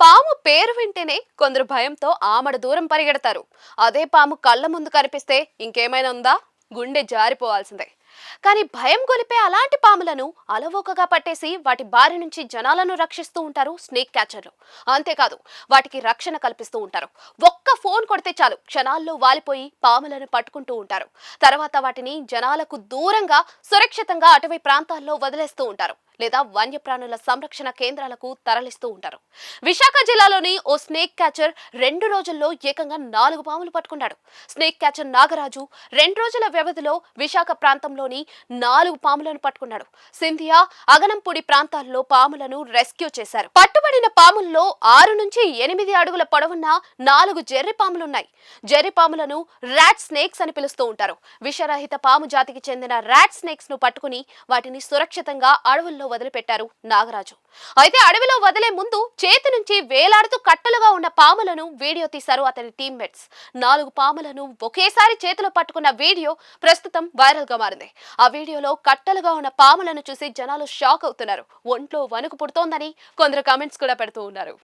పాము పేరు వింటేనే కొందరు భయంతో ఆమడ దూరం పరిగెడతారు. అదే పాము కళ్ళ ముందు కనిపిస్తే ఇంకేమైనా ఉందా? గుండె జారిపోవాల్సిందే. కానీ భయం గొలిపే అలాంటి పాములను అలవోకగా పట్టేసి వాటి బారి నుంచి జనాలను రక్షిస్తూ ఉంటారు స్నేక్ క్యాచర్లు. అంతేకాదు వాటికి రక్షణ కల్పిస్తూ ఉంటారు. ఒక్క ఫోన్ కొడితే చాలు క్షణాల్లో వాలిపోయి పాములను పట్టుకుంటూ ఉంటారు. తర్వాత వాటిని జనాలకు దూరంగా సురక్షితంగా అటవీ ప్రాంతాల్లో వదిలేస్తూ ఉంటారు లేదా వన్యప్రాణుల సంరక్షణ కేంద్రాలకు తరలిస్తూ ఉంటారు. విశాఖ జిల్లాలోని ఓ స్నేక్ క్యాచర్ రెండు రోజుల్లో ఏకంగా నాలుగు పాములు పట్టుకున్నాడు. స్నేక్ క్యాచర్ నాగరాజు రెండు రోజుల వ్యవధిలో విశాఖ ప్రాంతంలో ప్రాంతంలోని నాలుగు పాములను పట్టుకున్నాడు. సింధియా అగనంపూడి ప్రాంతాల్లో పాములను రెస్క్యూ చేశారు. పట్టుబడిన పాముల్లో ఆరు నుంచి ఎనిమిది అడుగుల పొడవున్న నాలుగు జెర్రి పాములున్నాయి. జెర్రి పాములను ర్యాట్ స్నేక్స్ అని పిలుస్తూ ఉంటారు. విషరహిత పాము జాతికి చెందిన ర్యాట్ స్నేక్స్ను పట్టుకుని వాటిని సురక్షితంగా అడవుల్లో వదిలిపెట్టారు నాగరాజు. అయితే అడవిలో వదిలే ముందు చేతి నుంచి వేలాడుతూ కట్టలుగా ఉన్న పాములను వీడియో తీశారు అతని టీమ్మేట్స్. నాలుగు పాములను ఒకేసారి చేతిలో పట్టుకున్న వీడియో ప్రస్తుతం వైరల్గా మారింది. ఆ వీడియోలో కట్టలుగా ఉన్న పాములను చూసి జనాలు షాక్ అవుతున్నారు. ఒంట్లో వణుకు పుడుతోందని కొందరు కామెంట్స్ కూడా పెడుతూ ఉన్నారు.